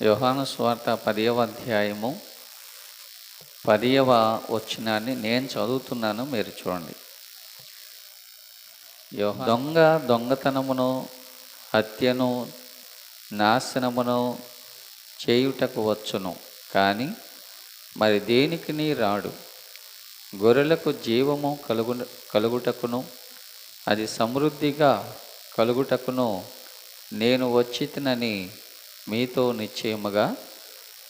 యోహాను స్వార్త పదియవ అధ్యాయము పదియవ వచ్చినాన్ని నేను చదువుతున్నాను మీరు చూడండి. దొంగ దొంగతనమును హత్యను నాశనమును చేయుటకు వచ్చును కానీ మరి దేనికిని రాడు? గొర్రెలకు జీవము కలుగు కలుగుటకును అది సమృద్ధిగా కలుగుటకును నేను వచ్చితనని మీతో నిశ్చయముగా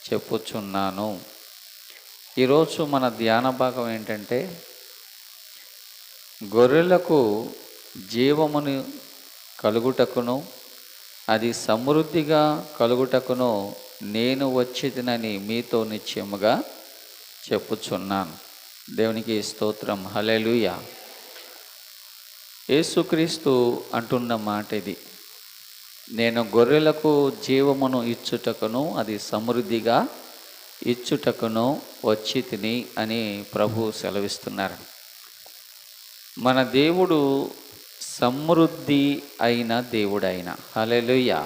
చెప్పుచున్నాను. ఈరోజు మన ధ్యాన భాగం ఏంటంటే గొర్రెలకు జీవమును కలుగుటకును అది సమృద్ధిగా కలుగుటకును నేను వచ్చేదినని మీతో నిశ్చయముగా చెప్పుచున్నాను. దేవునికి స్తోత్రం. హలెలుయ యేసుక్రీస్తు అంటున్న మాట ఇది నేను గొర్రెలకు జీవమును ఇచ్చుటకును అది సమృద్ధిగా ఇచ్చుటకును వచ్చి తిని అని ప్రభు సెలవిస్తున్నారు. మన దేవుడు సమృద్ధి అయిన దేవుడైన. హలెలుయ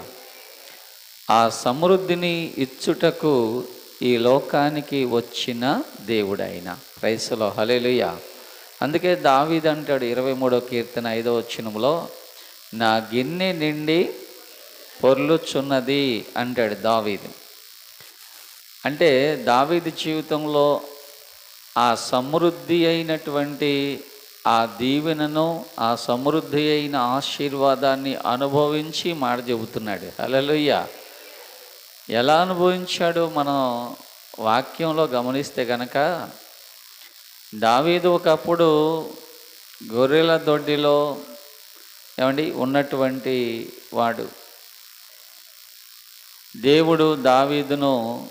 ఆ సమృద్ధిని ఇచ్చుటకు ఈ లోకానికి వచ్చిన దేవుడైన. క్రైస్తలో హలెలుయ అందుకే దావిదంటాడు ఇరవై మూడో కీర్తన ఐదో వచ్చినంలో నా గిన్నె నిండి పొర్లుచున్నది అంటాడు దావీదు. అంటే దావీదు జీవితంలో ఆ సమృద్ధి అయినటువంటి ఆ దీవెనను ఆ సమృద్ధి అయిన ఆశీర్వాదాన్ని అనుభవించి మాట చెబుతున్నాడు. హలలుయ్య ఎలా అనుభవించాడో మనం వాక్యంలో గమనిస్తే గనక దావీదు ఒకప్పుడు గొర్రెల దొడ్డిలో ఏమండి ఉన్నటువంటి వాడు దేవుడు దావీదును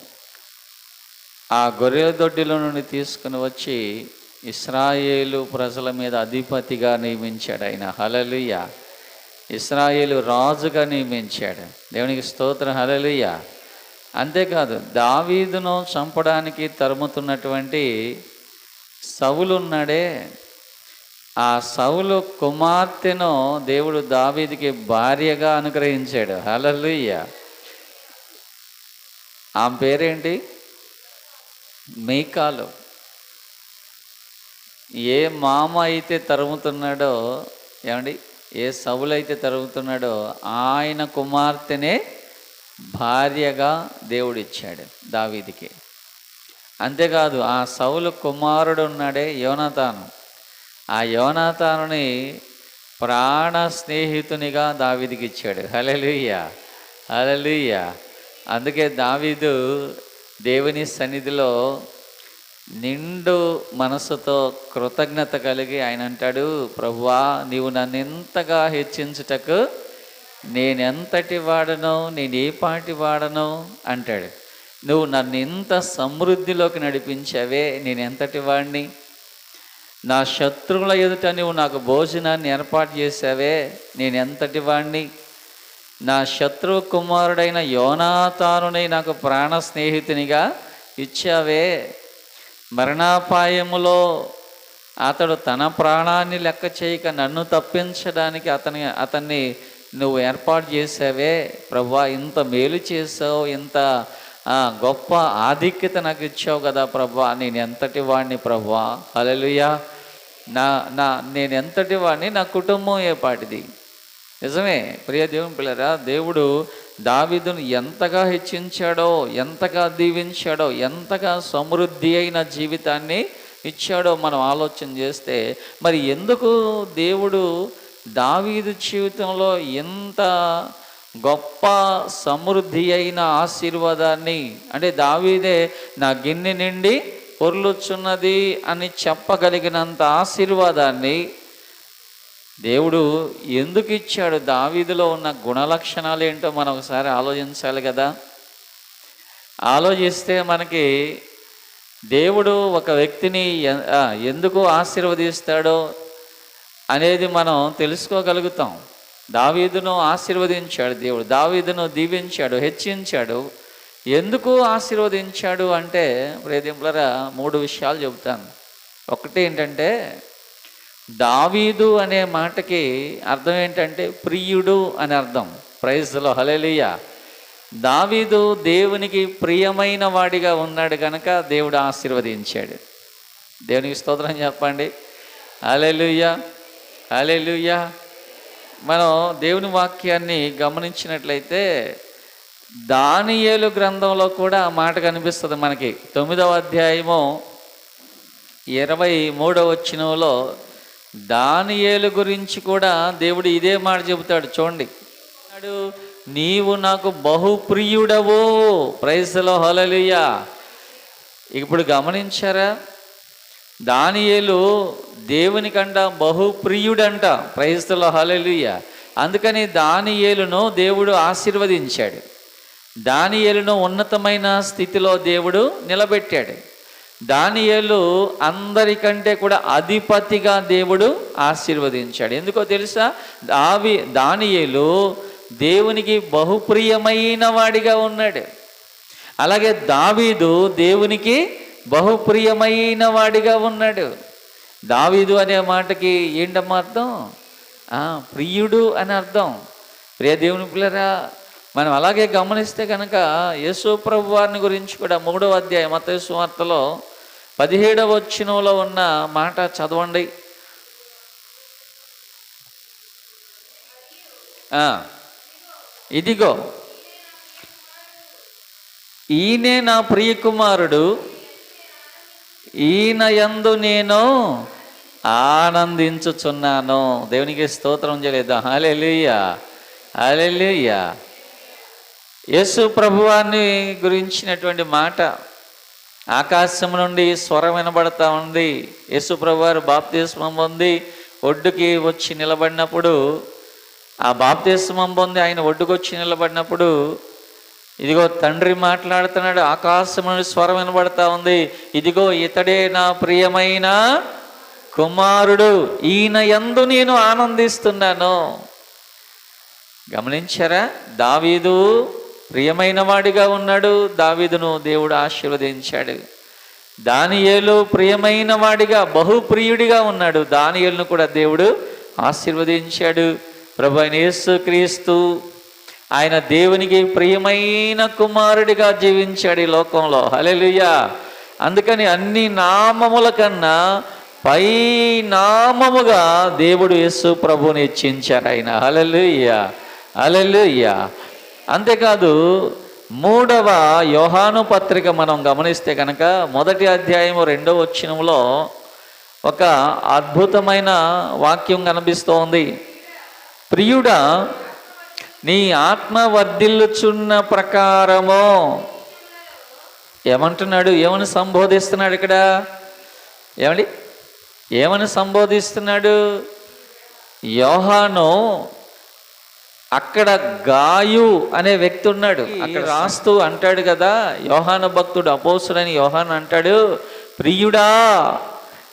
ఆ గొర్రెల దొడ్డిలో నుండి తీసుకుని వచ్చి ఇస్రాయేలు ప్రజల మీద అధిపతిగా నియమించాడు ఆయన. హలలుయ ఇస్రాయేలు రాజుగా నియమించాడు. దేవునికి స్తోత్రం. హలలుయ అంతేకాదు దావీదును చంపడానికి తరుముతున్నటువంటి సవులున్నాడే ఆ సవులు కుమార్తెను దేవుడు దావీదికి భార్యగా అనుగ్రహించాడు. హలలుయ్య ఆమె పేరేంటి? మేకాలు. ఏ మామ అయితే తరుముతున్నాడో ఏమండి? ఏ సవులైతే తరుగుతున్నాడో ఆయన కుమార్తెనే భార్యగా దేవుడిచ్చాడు దావీదికి. అంతేకాదు ఆ సౌలు కుమారుడు ఉన్నాడే యోనాతాను. ఆ యోనాతానుని ప్రాణ స్నేహితునిగా దావీదికి ఇచ్చాడు హలలుయ్య హలలుయ్య అందుకే దావీదు దేవుని సన్నిధిలో నిండు మనసుతో కృతజ్ఞత కలిగి ఆయన అంటాడు ప్రభువా నీవు నన్ను ఎంతగా హెచ్చించుటకు నేనెంతటి వాడను నేను ఏ పాటి వాడను అంటాడు. నువ్వు నన్ను ఇంత సమృద్ధిలోకి నడిపించావే నేను ఎంతటి వాడిని నా శత్రువుల ఎదుట నువ్వు నాకు భోజనాన్ని ఏర్పాటు చేసావే నేను ఎంతటి వాడిని నా శత్రు కుమారుడైన యోనాతానుని నాకు ప్రాణ స్నేహితునిగా ఇచ్చావే. మరణాపాయములో అతడు తన ప్రాణాన్ని లెక్క చేయక నన్ను తప్పించడానికి అతని అతన్ని నువ్వు ఏర్పాటు చేసావే. ప్రభా ఇంత మేలు చేసావు ఇంత గొప్ప ఆధిక్యత నాకు ఇచ్చావు కదా ప్రభా. నేను ఎంతటి వాడిని ప్రభా? అలలుయా నా నా నేను ఎంతటి వాడిని నా కుటుంబం ఏ పాటిది? నిజమే. ప్రియ దేవుని పిల్లరా దేవుడు దావిదును ఎంతగా హెచ్చించాడో ఎంతగా దీవించాడో ఎంతగా సమృద్ధి అయిన జీవితాన్ని ఇచ్చాడో మనం ఆలోచన చేస్తే మరి ఎందుకు దేవుడు దావీదు జీవితంలో ఎంత గొప్ప సమృద్ధి అయిన ఆశీర్వాదాన్ని అంటే దావీదే నా గిన్నె నిండి పొర్లుచున్నది అని చెప్పగలిగినంత ఆశీర్వాదాన్ని దేవుడు ఎందుకు ఇచ్చాడు దావీదులో ఉన్న గుణలక్షణాలు ఏంటో మనం ఒకసారి ఆలోచించాలి కదా? ఆలోచిస్తే మనకి దేవుడు ఒక వ్యక్తిని ఎందుకు ఆశీర్వదిస్తాడో అనేది మనం తెలుసుకోగలుగుతాం. దావీదును ఆశీర్వదించాడు దేవుడు దావీదును దీవించాడు హెచ్చించాడు. ఎందుకు ఆశీర్వదించాడు అంటే ప్రేదింపులరా మూడు విషయాలు చెబుతాను. ఒకటి ఏంటంటే దావీదు అనే మాటకి అర్థం ఏంటంటే ప్రియుడు అని అర్థం. ప్రైజ్లో హలెలియ దావీదు దేవునికి ప్రియమైన వాడిగా ఉన్నాడు కనుక దేవుడు ఆశీర్వదించాడు. దేవునికి స్తోత్రం చెప్పండి. అలెలుయ్య అలెలుయ్య మనం దేవుని వాక్యాన్ని గమనించినట్లయితే దానియేలు గ్రంథంలో కూడా ఆ మాట కనిపిస్తుంది మనకి. తొమ్మిదవ అధ్యాయము ఇరవై మూడవ వచ్చినంలో దానియేలు గురించి కూడా దేవుడు ఇదే మాట చెబుతాడు. చూడండి. అన్నాడు, నీవు నాకు బహుప్రియుడవు. ప్రైజ్లో హలలుయ్యా ఇప్పుడు గమనించారా? దానియేలు దేవునికంట బహుప్రియుడంట. ప్రైస్తలో హలలియ అందుకని దానియేలును దేవుడు ఆశీర్వదించాడు. దానియేలును ఉన్నతమైన స్థితిలో దేవుడు నిలబెట్టాడు. దానియేలు అందరికంటే కూడా అధిపతిగా దేవుడు ఆశీర్వదించాడు. ఎందుకో తెలుసా? దావి దానియేలు దేవునికి బహుప్రియమైన వాడిగా ఉన్నాడు. అలాగే దావీదు దేవునికి బహుప్రియమైన వాడిగా ఉన్నాడు. దావీదు అనే మాటకి ఏంటమ్మా అర్థం? ప్రియుడు అని అర్థం. ప్రియ దేవుని పిల్లరా మనం అలాగే గమనిస్తే కనుక యేసు ప్రభు వారిని గురించి కూడా మూడవ అధ్యాయం మత వార్తలో పదిహేడవ వచ్చినంలో ఉన్న మాట చదవండి. ఇదిగో ఈయనే నా ప్రియకుమారుడు ఈయన యందు నేను ఆనందించుచున్నాను. దేవునికి స్తోత్రం చేయలేదు. హాలెలుయ్యా హాలెలుయ్యా యేసు ప్రభువాన్ని గురించినటువంటి మాట ఆకాశం నుండి స్వరం వినబడతా ఉంది. యేసు వారు బాప్తిస్మం పొంది ఒడ్డుకి వచ్చి నిలబడినప్పుడు ఆ బాప్తిస్మం పొంది ఆయన ఒడ్డుకు వచ్చి నిలబడినప్పుడు ఇదిగో తండ్రి మాట్లాడుతున్నాడు ఆకాశం నుండి స్వరం వినబడతా ఉంది. ఇదిగో ఇతడే నా ప్రియమైన కుమారుడు ఈయన ఎందు నేను ఆనందిస్తున్నాను. గమనించారా? దావీదు ప్రియమైన వాడిగా ఉన్నాడు. దావీదును దేవుడు ఆశీర్వదించాడు. దానియేలు ప్రియమైన వాడిగా బహుప్రియుడిగా ఉన్నాడు. దానియేలును కూడా దేవుడు ఆశీర్వదించాడు. ప్రభు ఆయన యేసు క్రీస్తు ఆయన దేవునికి ప్రియమైన కుమారుడిగా జీవించాడు ఈ లోకంలో. హల్లెలూయా. అందుకని అన్ని నామముల కన్నా పై నామముగా దేవుడు యేసు ప్రభుని ఇచ్చించారు ఆయన. హల్లెలూయా. హల్లెలూయా. అంతేకాదు మూడవ యోహాను పత్రిక మనం గమనిస్తే కనుక మొదటి అధ్యాయము రెండవ వచ్చినంలో ఒక అద్భుతమైన వాక్యం కనిపిస్తోంది. ప్రియుడా నీ ఆత్మ వర్ధిల్లుచున్న ప్రకారము. ఏమంటున్నాడు? ఏమని సంబోధిస్తున్నాడు ఇక్కడ? ఏమండి? ఏమని సంబోధిస్తున్నాడు? యోహాను అక్కడ గాయు అనే వ్యక్తి ఉన్నాడు. అక్కడ రాస్తూ అంటాడు కదా యోహాను భక్తుడు అపోసుడని యోహాను అంటాడు ప్రియుడా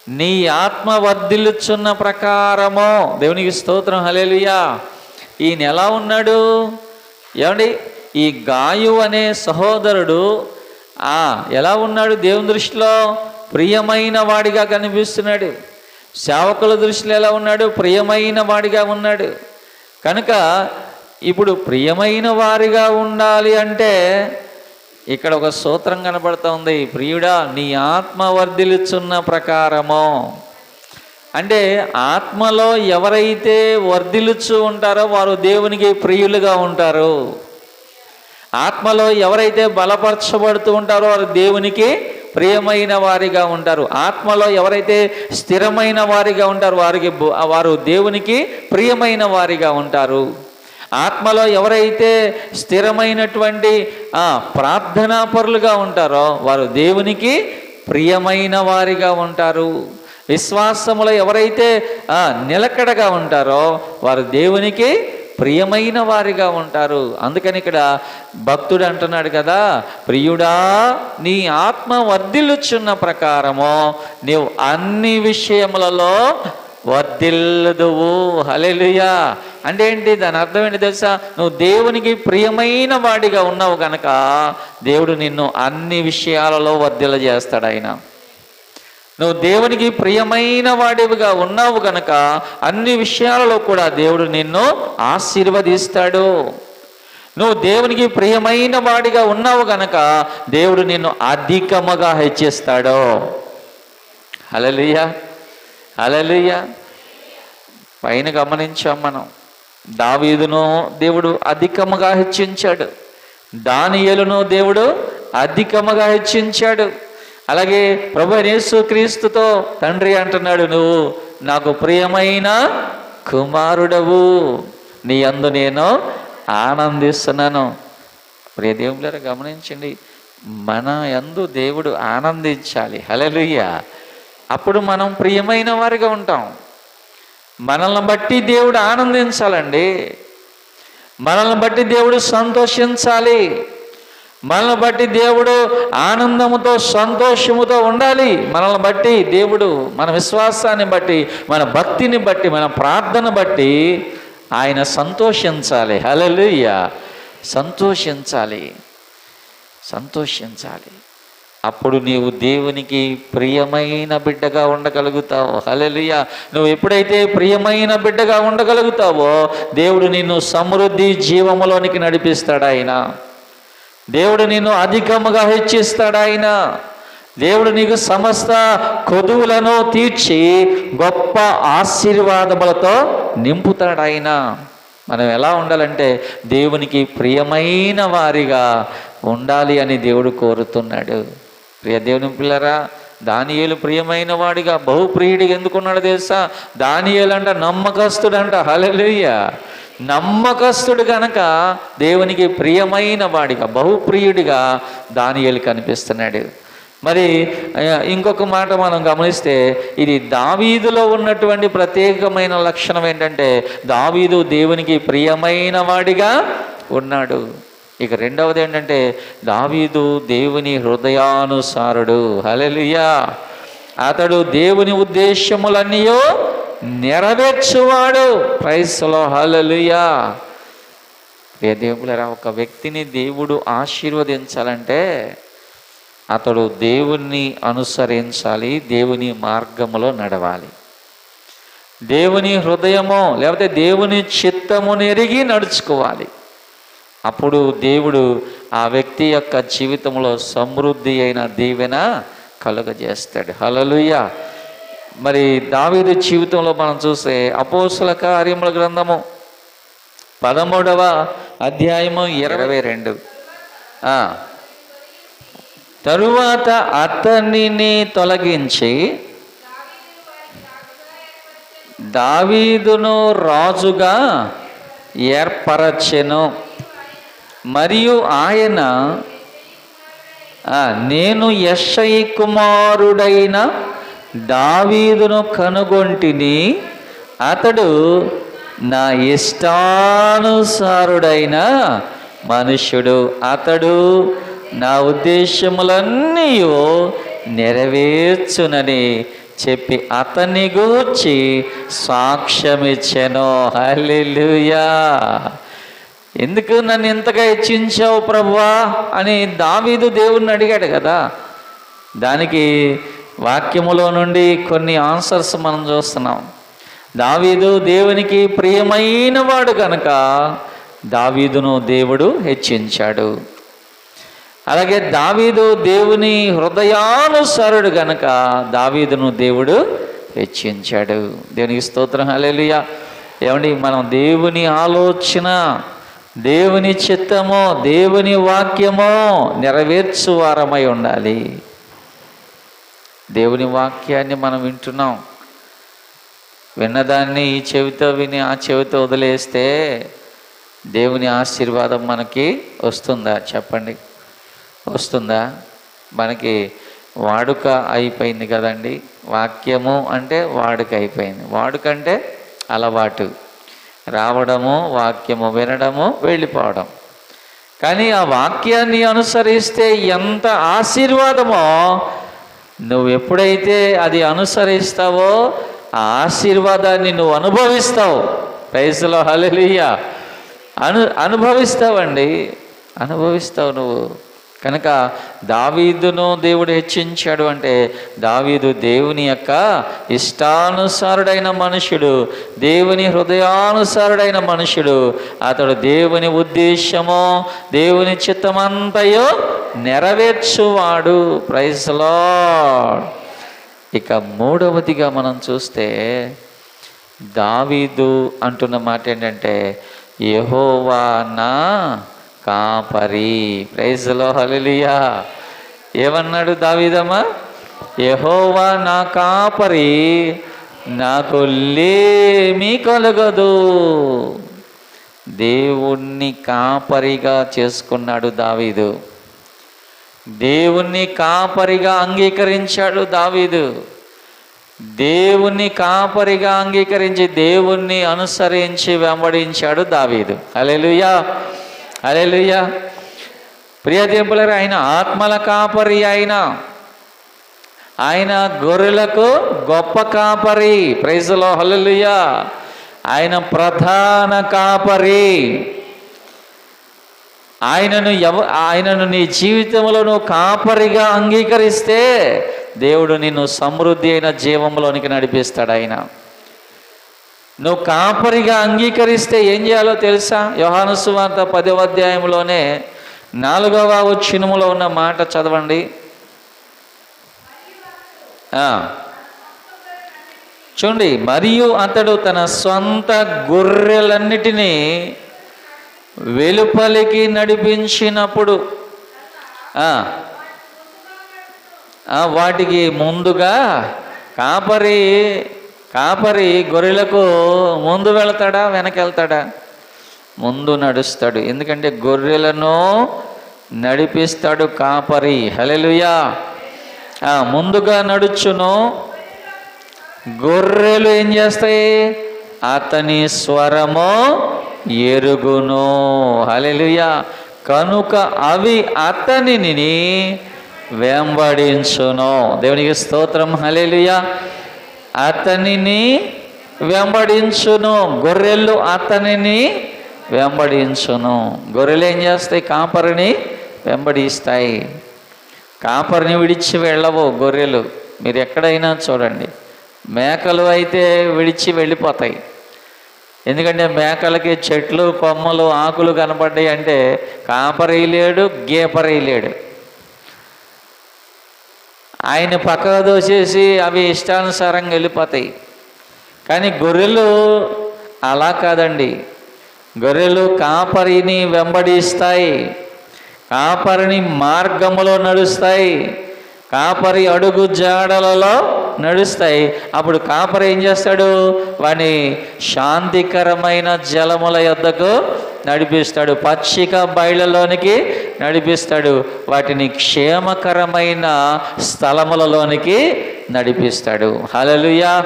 నీ ఆత్మ వర్ధిల్లుచున్న ప్రకారము. దేవునికి స్తోత్రం హలేలుయా ఈయన ఎలా ఉన్నాడు? ఏమండి? ఈ గాయు అనే సహోదరుడు ఆ ఎలా ఉన్నాడు దేవుని దృష్టిలో? ప్రియమైన వాడిగా కనిపిస్తున్నాడు. సేవకుల దృష్టిలో ఎలా ఉన్నాడు? ప్రియమైన వాడిగా ఉన్నాడు. కనుక ఇప్పుడు ప్రియమైన వారిగా ఉండాలి అంటే ఇక్కడ ఒక సూత్రం కనబడుతోంది ప్రియుడా నీ ఆత్మ వర్ధిల్చున్న ప్రకారము. అంటే ఆత్మలో ఎవరైతే వర్ధిల్చు ఉంటారో వారు దేవునికి ప్రియులుగా ఉంటారు. ఆత్మలో ఎవరైతే బలపరచబడుతూ ఉంటారో వారు దేవునికి ప్రియమైన వారిగా ఉంటారు. ఆత్మలో ఎవరైతే స్థిరమైన వారిగా ఉంటారో వారికి వారు దేవునికి ప్రియమైన వారిగా ఉంటారు. ఆత్మలో ఎవరైతే స్థిరమైనటువంటి ప్రార్థనాపరులుగా ప్రార్థనా పరులుగా ఉంటారో వారు దేవునికి ప్రియమైన వారిగా ఉంటారు. విశ్వాసములో ఎవరైతే నిలకడగా ఉంటారో వారు దేవునికి ప్రియమైన వారిగా ఉంటారు. అందుకని ఇక్కడ భక్తుడు అంటున్నాడు కదా ప్రియుడా నీ ఆత్మ వర్ధిల్లుచున్న ప్రకారము నీవు అన్ని విషయములలో వర్ధిల్లుదువు. హలెలుయా అంటే ఏంటి? దాని అర్థం ఏంటి తెలుసా? నువ్వు దేవునికి ప్రియమైన వాడిగా ఉన్నావు కనుక దేవుడు నిన్ను అన్ని విషయాలలో వర్ధిల్ల చేస్తాడు ఆయన. నువ్వు దేవునికి ప్రియమైన వాడివిగా ఉన్నావు గనక అన్ని విషయాలలో కూడా దేవుడు నిన్ను ఆశీర్వదిస్తాడు. నువ్వు దేవునికి ప్రియమైన వాడిగా ఉన్నావు గనక దేవుడు నిన్ను అధికముగా హెచ్చిస్తాడు. అలలియ అలలియ పైన గమనించాం మనం. దావీదును దేవుడు అధికముగా హెచ్చించాడు. దానియలును దేవుడు అధికముగా హెచ్చించాడు. అలాగే ప్రభు యేసు క్రీస్తుతో తండ్రి అంటున్నాడు నువ్వు నాకు ప్రియమైన కుమారుడవు. నీ అందు నేను ఆనందిస్తున్నాను. ప్రియ దేవులారా గమనించండి మన యందు దేవుడు ఆనందించాలి. హలలుయ్య అప్పుడు మనం ప్రియమైన వారిగా ఉంటాం. మనల్ని బట్టి దేవుడు ఆనందించాలండి. మనల్ని బట్టి దేవుడు సంతోషించాలి. మనల్ని బట్టి దేవుడు ఆనందముతో సంతోషముతో ఉండాలి. మనల్ని బట్టి దేవుడు మన విశ్వాసాన్ని బట్టి మన భక్తిని బట్టి మన ప్రార్థన బట్టి ఆయన సంతోషించాలి. హలలుయ్య సంతోషించాలి. సంతోషించాలి. అప్పుడు నీవు దేవునికి ప్రియమైన బిడ్డగా ఉండగలుగుతావు. హలలియ నువ్వు ఎప్పుడైతే ప్రియమైన బిడ్డగా ఉండగలుగుతావో దేవుడు నిన్ను సమృద్ధి జీవములోనికి నడిపిస్తాడు ఆయన. దేవుడు నిన్ను అధికముగా హెచ్చిస్తాడు ఆయన. దేవుడు నీకు సమస్త కొదువులను తీర్చి గొప్ప ఆశీర్వాదములతో నింపుతాడు ఆయన. మనం ఎలా ఉండాలంటే దేవునికి ప్రియమైన వారిగా ఉండాలి అని దేవుడు కోరుతున్నాడు. ప్రియ దేవుని పిల్లరా దానియేలు ప్రియమైన వాడిగా బహుప్రియుడిగా ఎందుకున్నాడు తెలుసా? దానియేలు అంట నమ్మకస్తుడంట. హలలుయ్య నమ్మకస్తుడు గనక దేవునికి ప్రియమైన వాడిగా బహుప్రియుడిగా దానియలు కనిపిస్తున్నాడు. మరి ఇంకొక మాట మనం గమనిస్తే ఇది దావీదులో ఉన్నటువంటి ప్రత్యేకమైన లక్షణం ఏంటంటే దావీదు దేవునికి ప్రియమైన వాడిగా ఉన్నాడు. ఇక రెండవది ఏంటంటే దావీదు దేవుని హృదయానుసారుడు. హలలియా అతడు దేవుని ఉద్దేశములన్నీయో నెరవేర్చువాడు. ప్రైస్లో హలలుయా ఏ దేవులరా ఒక వ్యక్తిని దేవుడు ఆశీర్వదించాలంటే అతడు దేవుణ్ణి అనుసరించాలి దేవుని మార్గములో నడవాలి. దేవుని హృదయము లేకపోతే దేవుని చిత్తము నెరిగి నడుచుకోవాలి. అప్పుడు దేవుడు ఆ వ్యక్తి యొక్క జీవితంలో సమృద్ధి అయిన దీవెన కలుగజేస్తాడు. హలలుయ మరి దావీదు జీవితంలో మనం చూస్తే అపోసుల కార్యముల గ్రంథము పదమూడవ అధ్యాయము ఇరవై రెండు. తరువాత అతనిని తొలగించి దావీదును రాజుగా ఏర్పరచెను. మరియు ఆయన నేను యశ్ఐ కుమారుడైన దావీదును కనుగొంటిని అతడు నా ఇష్టానుసారుడైన మనుష్యుడు. అతడు నా ఉద్దేశములన్నీ నెరవేర్చునని చెప్పి అతన్ని గూర్చి సాక్ష్యమిచ్చాను. హల్లెలూయా. ఎందుకు నన్ను ఇంతగా హెచ్చించావు ప్రభువా అని దావీదు దేవుణ్ణి అడిగాడు కదా. దానికి వాక్యములో నుండి కొన్ని ఆన్సర్స్ మనం చూస్తున్నాం. దావీదు దేవునికి ప్రియమైన వాడు కనుక దావీదును దేవుడు హెచ్చించాడు. అలాగే దావీదు దేవుని హృదయానుసారుడు గనక దావీదును దేవుడు హెచ్చించాడు. దేవునికి స్తోత్రం హలేలుయ ఏమండి మనం దేవుని ఆలోచన దేవుని చిత్తము దేవుని వాక్యము నెరవేర్చువారమై ఉండాలి. దేవుని వాక్యాన్ని మనం వింటున్నాం. విన్నదాన్ని ఈ చెవితో విని ఆ చెవితో వదిలేస్తే దేవుని ఆశీర్వాదం మనకి వస్తుందా? చెప్పండి. వస్తుందా? మనకి వాడుక అయిపోయింది కదండి. వాక్యము అంటే వాడుక అయిపోయింది. వాడుక అంటే అలవాటు. రావడము వాక్యము వినడము వెళ్ళిపోవడం. కానీ ఆ వాక్యాన్ని అనుసరిస్తే ఎంత ఆశీర్వాదమో నువ్వు ఎప్పుడైతే అది అనుసరిస్తావో ఆ ఆశీర్వాదాన్ని నువ్వు అనుభవిస్తావు. రైసులో హలెలియ అను అనుభవిస్తావండి. అనుభవిస్తావు నువ్వు. కనుక దావీదును దేవుడు హెచ్చించాడు అంటే దావీదు దేవుని యొక్క ఇష్టానుసారుడైన మనుషుడు దేవుని హృదయానుసారుడైన మనుషుడు. అతడు దేవుని ఉద్దేశమో దేవుని చిత్తమంతయో నెరవేర్చువాడు. ప్రైజ్లో ఇక మూడవదిగా మనం చూస్తే దావీదు అంటున్న మాట ఏంటంటే యహోవా నా కాపరి. ప్రైజ్లో హలిలియా ఏమన్నాడు దావీదమ్మా? యహోవా నా కాపరి నాకు లేమి కలగదు. దేవుణ్ణి కాపరిగా చేసుకున్నాడు దావీదు. దేవుణ్ణి కాపరిగా అంగీకరించాడు దావీదు. దేవుణ్ణి కాపరిగా అంగీకరించి దేవుణ్ణి అనుసరించి వెంబడించాడు దావీదు. అలెలుయా అరే లూయ ప్రియ ప్రియదేవులరు ఆయన ఆత్మల కాపరి ఆయన. ఆయన గొర్రెలకు గొప్ప కాపరి. ప్రైజ్లో హల్లెలూయా. ఆయన ప్రధాన కాపరి. ఆయనను ఎవ ఆయనను నీ జీవితంలో నువ్వు కాపరిగా అంగీకరిస్తే దేవుడు నిన్ను సమృద్ధి అయిన జీవంలోనికి నడిపిస్తాడు ఆయన. నువ్వు కాపరిగా అంగీకరిస్తే ఏం చేయాలో తెలుసా? యోహాను సువార్త పదవ అధ్యాయంలోనే నాలుగవ వచ్చినములో ఉన్న మాట చదవండి. చూడండి మరియు అతడు తన సొంత గొర్రెలన్నిటినీ వెలుపలికి నడిపించినప్పుడు వాటికి ముందుగా కాపరి కాపరి గొర్రెలకు ముందు వెళ్తాడా వెనకెళ్తాడా? ముందు నడుస్తాడు. ఎందుకంటే గొర్రెలను నడిపిస్తాడు కాపరి. హలెలుయా ముందుగా నడుచును. గొర్రెలు ఏం చేస్తాయి? అతని స్వరము ఎరుగును. హలెలుయా కనుక అవి అతనిని వెంబడించును. దేవునికి స్తోత్రం. హలెలుయా అతనిని వెంబడించును. గొర్రెలు అతనిని వెంబడించును. గొర్రెలు ఏం చేస్తాయి? కాపరిని వెంబడిస్తాయి. కాపరిని విడిచి వెళ్ళవు గొర్రెలు. మీరు ఎక్కడైనా చూడండి. మేకలు అయితే విడిచి వెళ్ళిపోతాయి. ఎందుకంటే మేకలకి చెట్లు కొమ్మలు ఆకులు కనపడ్డాయి అంటే కాపరి లేడు గీపరి లేడు. ఆయన పక్కకు దోసేసి అవి ఇష్టానుసారంగా వెళ్ళిపోతాయి. కానీ గొర్రెలు అలా కాదండి. గొర్రెలు కాపరిని వెంబడిస్తాయి. కాపరిని మార్గములో నడుస్తాయి. కాపరి అడుగు జాడలలో నడుస్తాయి. అప్పుడు కాపరి ఏం చేస్తాడు? వాని శాంతికరమైన జలముల యొద్దకు నడిపిస్తాడు. పచ్చిక బయళ్ళలోనికి నడిపిస్తాడు. వాటిని క్షేమకరమైన స్థలములలోనికి నడిపిస్తాడు. హలలుయా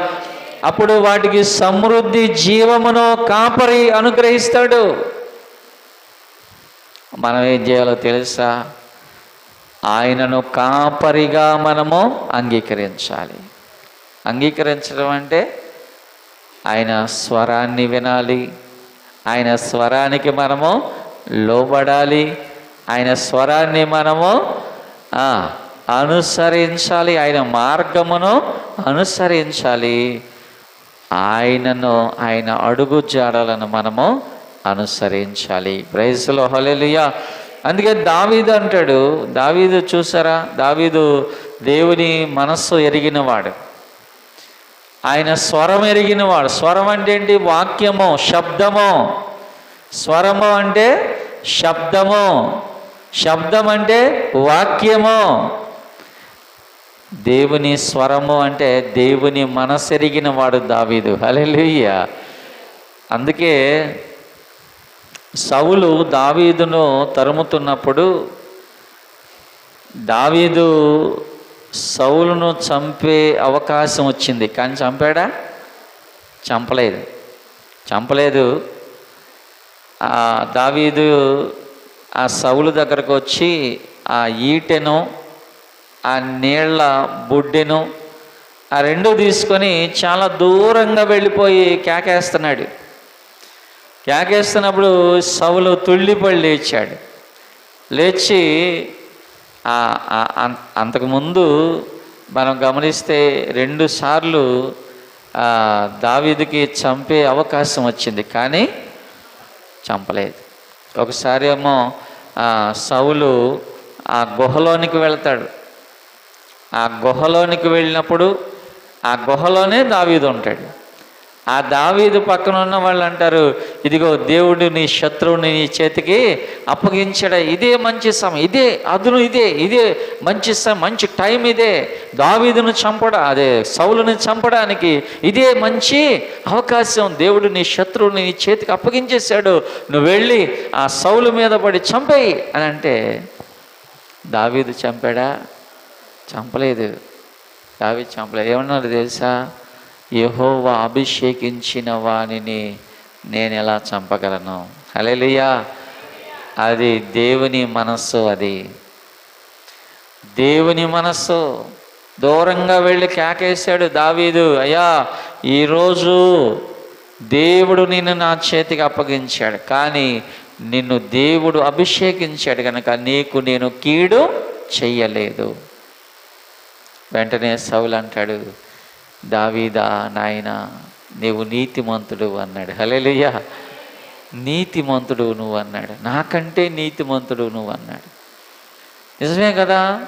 అప్పుడు వాటికి సమృద్ధి జీవమును కాపరి అనుగ్రహిస్తాడు. మనం ఏం చేయాలో తెలుసా? ఆయనను కాపరిగా మనము అంగీకరించాలి. అంగీకరించడం అంటే ఆయన స్వరాన్ని వినాలి. ఆయన స్వరానికి మనము లోబడాలి. ఆయన స్వరాన్ని మనము అనుసరించాలి. ఆయన మార్గమును అనుసరించాలి. ఆయనను ఆయన అడుగు జాడలను మనము అనుసరించాలి. ప్రైజ్లో హలెలుయా అందుకే దావీదు అంటాడు. దావీదు చూసారా? దావీదు దేవుని మనస్సు ఎరిగినవాడు. ఆయన స్వరం ఎరిగినవాడు. స్వరం అంటే ఏంటి? వాక్యము శబ్దము. స్వరము అంటే శబ్దము. శబ్దం అంటే వాక్యము. దేవుని స్వరము అంటే దేవుని మనసెరిగిన వాడు దావీదు. హలెలుయ్య అందుకే సవులు దావీదును తరుముతున్నప్పుడు దావీదు సౌలును చంపే అవకాశం వచ్చింది. కానీ చంపాడా? చంపలేదు. చంపలేదు. ఆ దావీదు ఆ సౌలు దగ్గరకు వచ్చి ఆ ఈటెను ఆ నీళ్ళ బుడ్డెను ఆ రెండు తీసుకొని చాలా దూరంగా వెళ్ళిపోయి కేకేస్తున్నాడు. కేకేస్తున్నప్పుడు సవులు తుళ్ళిపడి లేచాడు. లేచి అంతకుముందు మనం గమనిస్తే రెండు సార్లు దావీదికి దావీదుకి చంపే అవకాశం వచ్చింది కానీ చంపలేదు. ఒకసారి ఏమో ఆ, సౌలు ఆ గుహలోనికి వెళ్తాడు. ఆ గుహలోనికి వెళ్ళినప్పుడు ఆ గుహలోనే దావీదు ఉంటాడు. ఆ దావీదు పక్కన ఉన్న వాళ్ళు అంటారు ఇదిగో దేవుడు నీ శత్రువుని నీ చేతికి అప్పగించడ ఇదే మంచి సమయం ఇదే అదును ఇదే ఇదే మంచి సమయం మంచి టైం ఇదే. దావీదును చంపడ అదే సౌలుని చంపడానికి ఇదే మంచి అవకాశం. దేవుడు నీ శత్రువుని నీ చేతికి అప్పగించేశాడు. నువ్వు వెళ్ళి ఆ సౌలు మీద పడి చంపేయి. అని అంటే దావీదు చంపాడా? చంపలేదు. దావీ చంపలేదు. ఏమన్నారు తెలుసా? యహోవ అభిషేకించిన వానిని నేను ఎలా చంపగలను? హల్లెలూయా. అది దేవుని మనస్సు అది. దేవుని మనస్సు. దూరంగా వెళ్ళి కేకేశాడు దావీదు అయ్యా ఈరోజు దేవుడు నిన్ను నా చేతికి అప్పగించాడు కానీ నిన్ను దేవుడు అభిషేకించాడు కనుక నీకు నేను కీడు చెయ్యలేదు. వెంటనే సౌలు అంటాడు దావీదా నాయన నీవు నీతిమంతుడు అన్నాడు. హల్లెలూయా. నీతిమంతుడు నువ్వు అన్నాడు. నాకంటే నీతిమంతుడు నువ్వు అన్నాడు. నిజమే కదా?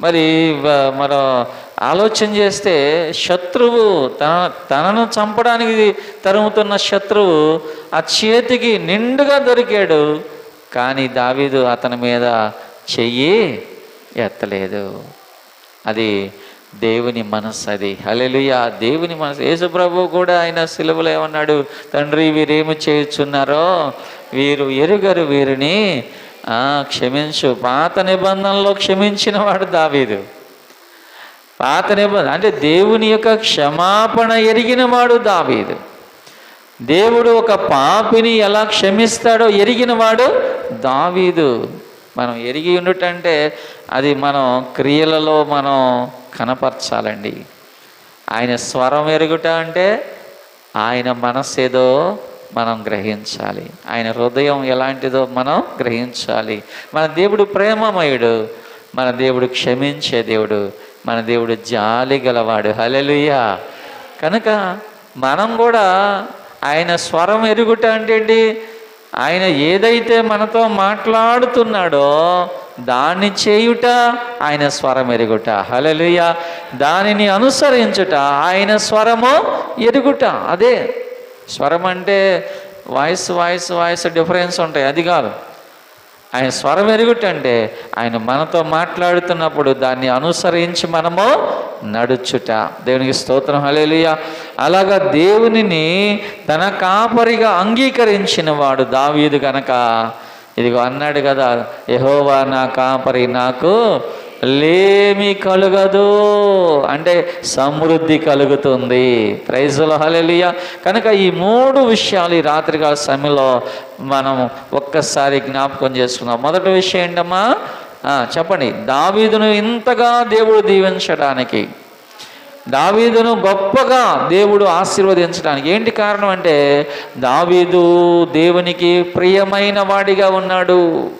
మరి మనం ఆలోచన చేస్తే శత్రువు తన తనను చంపడానికి తరుముతున్న శత్రువు ఆ చేతికి నిండుగా దొరికాడు. కానీ దావీదు అతని మీద చెయ్యి ఎత్తలేదు. అది దేవుని మనస్సు అది. హలెలుయ దేవుని మనసు యేసుప్రభు కూడా ఆయన సిలువలో ఏమన్నాడు? తండ్రి వీరేమి చేయుచున్నారో? వీరు ఎరుగరు వీరిని. క్షమించు. పాత నిబంధనలో క్షమించిన వాడు దావీదు. పాత నిబంధన అంటే దేవుని యొక్క క్షమాపణ ఎరిగిన వాడు దావీదు. దేవుడు ఒక పాపిని ఎలా క్షమిస్తాడో ఎరిగినవాడు దావీదు. మనం ఎరిగి ఉండటంటే అది మనం క్రియలలో మనం కనపరచాలండి. ఆయన స్వరం ఎరుగుట అంటే ఆయన మనస్సేదో మనం గ్రహించాలి. ఆయన హృదయం ఎలాంటిదో మనం గ్రహించాలి. మన దేవుడు ప్రేమమయుడు. మన దేవుడు క్షమించే దేవుడు. మన దేవుడు జాలి గలవాడు. హలెలుయ్యా కనుక మనం కూడా ఆయన స్వరం ఎరుగుట అంటే ఏంటి? ఆయన ఏదైతే మనతో మాట్లాడుతున్నాడో దాన్ని చేయుట ఆయన స్వరం ఎరుగుట. హలలుయ దానిని అనుసరించుట ఆయన స్వరము ఎరుగుట. అదే స్వరం అంటే వాయిస్ వాయిస్ వాయిస్ డిఫరెన్స్ ఉంటాయి అది కాదు. ఆయన స్వరం ఎరుగుటంటే ఆయన మనతో మాట్లాడుతున్నప్పుడు దాన్ని అనుసరించి మనము నడుచుట. దేవునికి స్తోత్రం హలేలుయ అలాగా దేవునిని తన కాపరిగా అంగీకరించిన వాడు దావీదు గనక ఇదిగో అన్నాడు కదా యహోవా నా కాపరి నాకు లేమి కలుగదు. అంటే సమృద్ధి కలుగుతుంది. ప్రైజుల హలెలియ కనుక ఈ మూడు విషయాలు ఈ రాత్రికాల సమయంలో మనం ఒక్కసారి జ్ఞాపకం చేసుకుందాం. మొదటి విషయం ఏంటమ్మా? చెప్పండి. దావీదును ఇంతగా దేవుడు దీవించడానికి దావీదును గొప్పగా దేవుడు ఆశీర్వదించడానికి ఏంటి కారణం అంటే దావీదు దేవునికి ప్రియమైన వాడిగా ఉన్నాడు.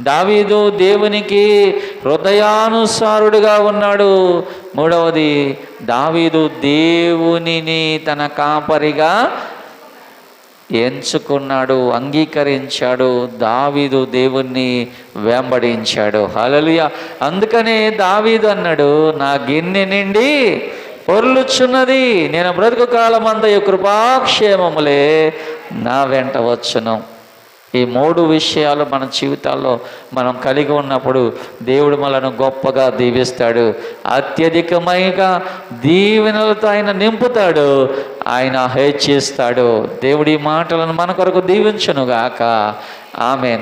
దావీదు దేవునికి హృదయానుసారుడుగా ఉన్నాడు. మూడవది దావీదు దేవునిని తన కాపరిగా ఎంచుకున్నాడు అంగీకరించాడు దావీదు దేవుణ్ణి వెంబడించాడు. హలలుయ అందుకనే దావీదు అన్నాడు నా గిన్నె నిండి పొర్లుచున్నది. నేను బ్రతుకు కాలమంతయు కృపాక్షేమములే నా వెంట వచ్చును. ఈ మూడు విషయాలు మన జీవితాల్లో మనం కలిగి ఉన్నప్పుడు దేవుడు మనను గొప్పగా దీవిస్తాడు. అత్యధికమైగా దీవెనలతో ఆయన నింపుతాడు. ఆయన హెచ్చిస్తాడు. దేవుడి మాటలను మన కొరకు దీవించునుగాక. ఆమె